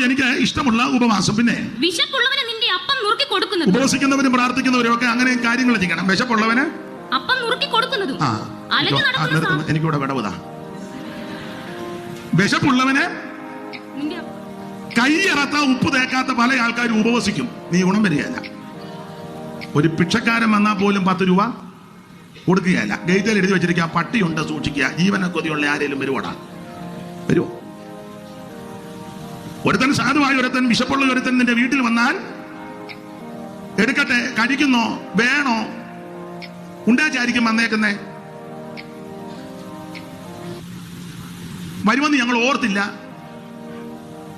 എനിക്ക് ഇഷ്ടമുള്ള ഉപവാസം. പിന്നെ വിശപ്പുള്ളവന് നിന്റെ അപ്പം നുറുക്കി കൊടുക്കുന്നത്. ഉപവസിക്കുന്നവരും പ്രാർത്ഥിക്കുന്നവരും ഒക്കെ അങ്ങനെ കാര്യങ്ങൾ ചെയ്യണം. വിശപ്പുള്ളവന് അപ്പം നുറുക്കി കൊടുക്കുന്നതും. ആ അലഞ്ഞു ആ, നടക്കുന്ന നിർത്തുന്നു. എനിക്കിവിടെ വിടവുതാ വിശപ്പുള്ളവന് നിന്റെ അപ്പം- കൈയറത്ത ഉപ്പ് തേക്കാത്ത പല ആൾക്കാരും ഉപവസിക്കും. നീ ഗുണം വരികയല്ല. ഒരു പിക്ഷക്കാരൻ വന്നാൽ പോലും പത്ത് രൂപ കൊടുക്കുകയല്ല. ഗേറ്റിൽ എഴുതി വെച്ചിരിക്കുക പട്ടിയുണ്ട് സൂക്ഷിക്കുക ജീവനക്കൊതിയുള്ള ആരെങ്കിലും വരുവാടാ? വരുമോ ഒരുത്തൻ സാധുവായ ഒരുത്തൻ വിശപ്പുള്ള ഒരുത്തൻ നിന്റെ വീട്ടിൽ വന്നാൽ എടുക്കട്ടെ കഴിക്കുന്നോ വേണോ? ഉണ്ടാച്ചായിരിക്കും വന്നേക്കുന്നേ. വരുമെന്ന് ഞങ്ങൾ ഓർത്തില്ല.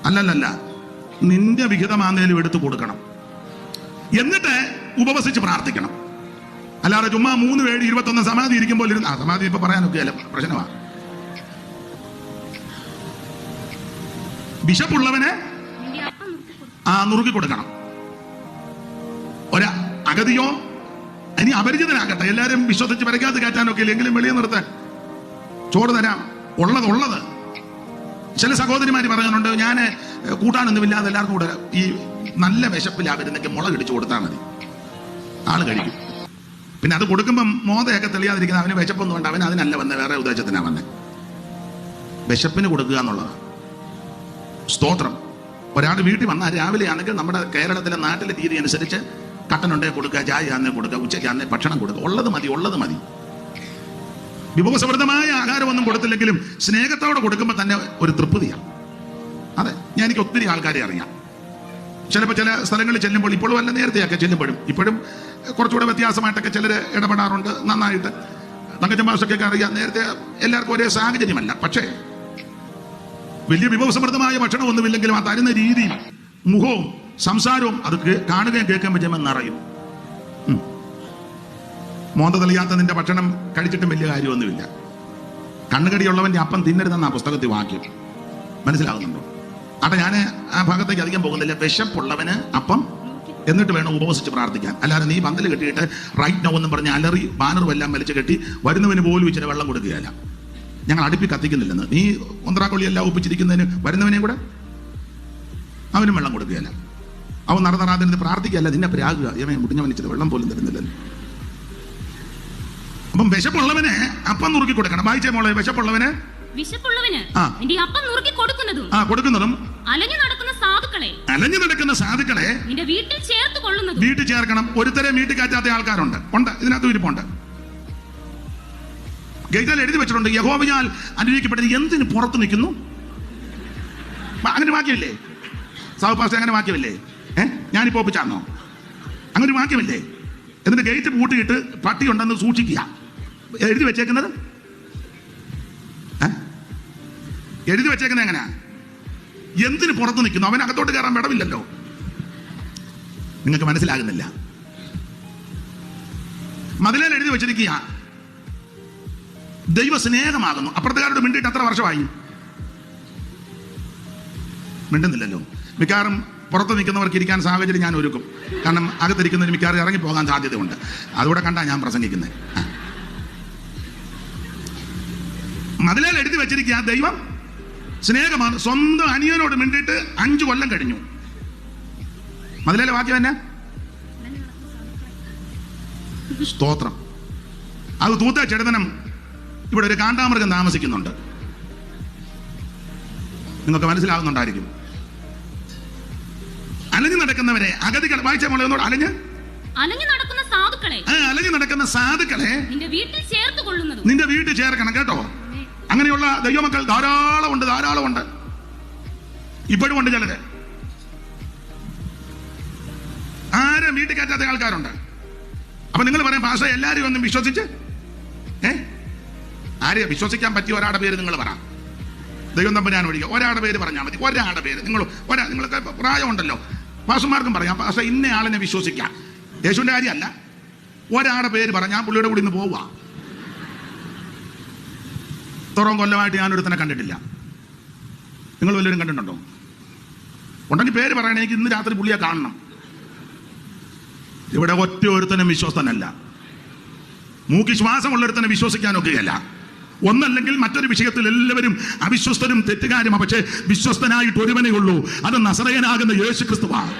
അല്ലല്ലല്ല നിന്റെ വിഹിതമാന്നേലും എടുത്തു കൊടുക്കണം. എന്നിട്ട് ഉപവസിച്ച് പ്രാർത്ഥിക്കണം. അല്ലാതെ ചുമ്മാ മൂന്ന് പേര് ഇരുപത്തൊന്ന് സമാധി ഇരിക്കുമ്പോൾ ഇരുന്ന് ആ സമാധി ഇപ്പൊ പറയാനൊക്കെ അല്ല കൊടു- ആ നുറുക്കി കൊടുക്കണം. ഒരു അഗതിയോ? ഇനി അപരിചിതനാകട്ടെ. എല്ലാരും വിശ്വസിച്ച് വരയ്ക്കാത്ത കയറ്റാനൊക്കെ ഇല്ലെങ്കിലും വെളിയിൽ നിർത്താൻ ചോറ് തരാം. ഉള്ളത് ഉള്ളത്. ചില സഹോദരിമാര് പറയാനുണ്ട് ഞാൻ കൂട്ടാനൊന്നുമില്ലാതെ എല്ലാവർക്കും കൂടെ ഈ നല്ല വിശപ്പിലാ വരുന്നെങ്കിൽ മുളക് ഇടിച്ചു കൊടുത്താൽ മതി. ആൾ കഴിക്കും. പിന്നെ അത് കൊടുക്കുമ്പം മോതയൊക്കെ തെളിയാതിരിക്കുന്ന അവന് വിശപ്പൊന്നും വേണ്ട. അവൻ അതിനല്ല വന്നത് വേറെ ഉദ്ദേശത്തിനാണ് വന്നത് വിശപ്പിന് കൊടുക്കുക എന്നുള്ളതാണ് സ്തോത്രം. ഒരാൾ വീട്ടിൽ വന്നാൽ രാവിലെ ആണെങ്കിൽ നമ്മുടെ കേരളത്തിലെ നാട്ടിലെ രീതി അനുസരിച്ച് കട്ടനുണ്ടേ കൊടുക്കുക ചായ അന്നേ കൊടുക്കുക ഉച്ചയ്ക്ക് അന്നേ ഭക്ഷണം കൊടുക്കുക. ഉള്ളത് മതി ഉള്ളത് മതി. വിഭവസമൃദ്ധമായ ആഹാരമൊന്നും കൊടുത്തില്ലെങ്കിലും സ്നേഹത്തോടെ കൊടുക്കുമ്പോൾ തന്നെ ഒരു തൃപ്തിയാണ്. അതെ ഞാൻ എനിക്ക് ഒത്തിരി ആൾക്കാരെ അറിയാം. ചിലപ്പോൾ ചില സ്ഥലങ്ങളിൽ ചെല്ലുമ്പോൾ ഇപ്പോഴും അല്ല നേരത്തെയൊക്കെ ചെല്ലുമ്പോഴും. ഇപ്പോഴും കുറച്ചുകൂടെ വ്യത്യാസമായിട്ടൊക്കെ ചിലർ ഇടപെടാറുണ്ട് നന്നായിട്ട്. തങ്കച്ചൻ മാഷൊക്കെ അറിയാം നേരത്തെ എല്ലാവർക്കും ഒരേ സാഹചര്യമല്ല. പക്ഷേ വലിയ വിഭവസമൃദ്ധമായ ഭക്ഷണം ഒന്നുമില്ലെങ്കിലും ആ തരുന്ന രീതിയും മുഖവും സംസാരവും അത് കാണുകയും കേൾക്കുകയും ചെയ്യുമ്പോൾ നിറയും. മോന്ത തെളിയാത്ത നിന്റെ ഭക്ഷണം കഴിച്ചിട്ടും വലിയ കാര്യമൊന്നുമില്ല. കണ്ണുകടിയുള്ളവന്റെ അപ്പം തിന്നരുതെന്ന പുസ്തകത്തിൽ വാക്യം. മനസ്സിലാകുന്നുണ്ടോ? അട്ടെ ഞാൻ ആ ഭാഗത്തേക്ക് അധികം പോകുന്നില്ല. വിശപ്പുള്ളവന് അപ്പം എന്നിട്ട് വേണം ഉപവസിച്ച് പ്രാർത്ഥിക്കാൻ. അല്ലാതെ നീ പന്തൽ കെട്ടിയിട്ട് റൈറ്റ് നോ എന്ന് പറഞ്ഞ് അലറി ബാനറും എല്ലാം വലിച്ചു കെട്ടി വരുന്നവന് പോലും ഇച്ചിരി വെള്ളം കൊടുക്കുകയല്ല. ഞങ്ങൾ അടുപ്പി കത്തിക്കുന്നില്ലെന്ന്. നീ ഒന്നറാക്കൊള്ളി എല്ലാം ഒപ്പിച്ചിരിക്കുന്നതിന് വരുന്നവനെയും കൂടെ? അവനും വെള്ളം കൊടുക്കുകയല്ല. അവൻ നടന്നറാതെ പ്രാർത്ഥിക്കുകയല്ല നിന്നെ പ്രാകുക. ഇവൻ മുടിഞ്ഞവനിച്ചത് വെള്ളം പോലും തരുന്നില്ലെന്ന്. അപ്പം വിശപ്പുള്ളവനെ അപ്പം നുറുക്കി കൊടുക്കണം. വായിച്ചേ മോളെ വിശപ്പുള്ളവന്? വിശപ്പുള്ളവന്. നിന്റെ അപ്പം നുറുക്കി കൊടുക്കുന്നതും? ആ കൊടുക്കുന്നതും? അലഞ്ഞു നടക്കുന്ന സാധുക്കളെ? അലഞ്ഞു നടക്കുന്ന സാധുക്കളെ നിന്റെ വീട്ടിൽ ചേർത്ത് കൊള്ളുന്നത്? വീട്ടിൽ ചേർക്കണം. ഒരുത്തരെ വീട്ടിൽ കയറ്റാത്ത ആൾക്കാരുണ്ട്. ഉണ്ട്. ഇതിനകത്ത് ഇരിപ്പുണ്ട്. ഗൈതൽ എഴുതി വെച്ചിട്ടുണ്ട്. യഹോബിനാൽ അനുഭവിക്കപ്പെട്ടത് എന്തിന് പുറത്ത് നിൽക്കുന്നു? അങ്ങനെ വാക്യമില്ലേ? പാസ്റ്റർ അങ്ങനെ വാക്യമില്ലേ? ഏ? ഞാനിപ്പോ ഒപ്പിച്ചാന്നോ? അങ്ങനെ ഒരു വാക്യമില്ലേ? എന്നിട്ട് ഗേറ്റ് പൂട്ടിയിട്ട് പട്ടി ഉണ്ടെന്ന് സൂക്ഷിക്കുക. എഴുതി വെച്ചേക്കുന്നത്? എഴുതി വെച്ചേക്കുന്നത് എങ്ങനെയാ? എന്തിന് പുറത്ത് നിൽക്കുന്നു? അവനകത്തോട്ട് കയറാൻ വിടവില്ലല്ലോ. നിങ്ങൾക്ക് മനസ്സിലാകുന്നില്ല. മതിലേൽ എഴുതി വെച്ചിരിക്കുക. ദൈവ സ്നേഹമാകുന്നു അപ്പുറത്തുകാരോട് മിണ്ടിയിട്ട് അത്ര വർഷമായി മിണ്ടുന്നില്ലല്ലോ. മിക്കവാറും പുറത്ത് നിൽക്കുന്നവർക്ക് ഇരിക്കാൻ സാഹചര്യം ഞാൻ ഒരുക്കും. കാരണം അകത്തിരിക്കുന്നതിന് ഇറങ്ങി പോകാൻ സാധ്യതയുണ്ട്. അതുകൂടെ കണ്ടാ ഞാൻ പ്രസംഗിക്കുന്നത്. മതിലേൽ എഴുതി വെച്ചിരിക്കുക ദൈവം സ്നേഹമാണ്. സ്വന്തം അനിയനോട് മിണ്ടിയിട്ട് അഞ്ചു കൊല്ലം കഴിഞ്ഞു. മതിലേലെ വാക്യം എന്നാ? സ്തോത്രം. അത് തൂത്ത ചെടുതനം ഇവിടെ ഒരു കാണ്ടാമൃഗം താമസിക്കുന്നുണ്ട്. നിങ്ങൾക്ക് മനസ്സിലാകുന്നുണ്ടായിരിക്കും അലഞ്ഞു നടക്കുന്നവരെ അഗതികൾ വായിച്ച മോളെ ഒന്നോട് അലഞ്ഞ്? അലഞ്ഞു നടക്കുന്ന സാധുക്കളെ. അലഞ്ഞു നടക്കുന്ന സാധുക്കളെ. നിന്റെ വീട്ടിൽ ചേർത്ത് കൊള്ളുന്നത്. നിന്റെ വീട്ടിൽ ചേർക്കണം കേട്ടോ? അങ്ങനെയുള്ള ദൈവമക്കൾ ധാരാളം ഉണ്ട് ധാരാളം ഉണ്ട് ഇപ്പോഴും ഉണ്ട് ചിലര്. ആരും വീട്ടിൽ കയറ്റാത്ത ആൾക്കാരുണ്ട്? അപ്പൊ നിങ്ങൾ പറയും ഭാഷ എല്ലാരും ഒന്നും വിശ്വസിച്ച് ആരെയാ വിശ്വസിക്കാൻ പറ്റിയ ഒരാളുടെ പേര് നിങ്ങൾ പറ. ദൈവം ഞാൻ ഒഴികെ ഒരാളുടെ പേര് പറഞ്ഞാൽ മതി. ഒരാളുടെ പേര്. നിങ്ങൾ ഒരാ നിങ്ങൾക്ക് പ്രായമുണ്ടല്ലോ. പാഷന്മാർക്കും പറയാം പക്ഷെ ഇന്ന ആളിനെ വിശ്വസിക്കാം. യേശുവിന്റെ കാര്യമല്ല. ഒരാളുടെ പേര് പറഞ്ഞാൽ പുള്ളിയുടെ കൂടി ഇന്ന് പോവുക ഇത്രയും കൊല്ലമായിട്ട് ഞാൻ ഒരുത്തനെ കണ്ടിട്ടില്ല. നിങ്ങൾ വല്ലവരും കണ്ടിട്ടുണ്ടോ? ഉണ്ടെങ്കിൽ പേര് പറയണേ എനിക്ക് ഇന്ന് രാത്രി പുള്ളിയെ കാണണം. ഇവിടെ ഒറ്റ ഒരുത്തനും വിശ്വസ്തനല്ല. മൂക്കി ശ്വാസമുള്ളൊരുത്തനെ വിശ്വസിക്കാൻ ഒക്കുകയല്ല. ഒന്നല്ലെങ്കിൽ മറ്റൊരു വിഷയത്തിൽ എല്ലാവരും അവിശ്വസ്തരും തെറ്റുകാരും പക്ഷേ വിശ്വസ്തനായിട്ട് ഒരുവനേ ഉള്ളൂ. അത് നസറയനാകുന്ന യേശു ക്രിസ്തുവാണ്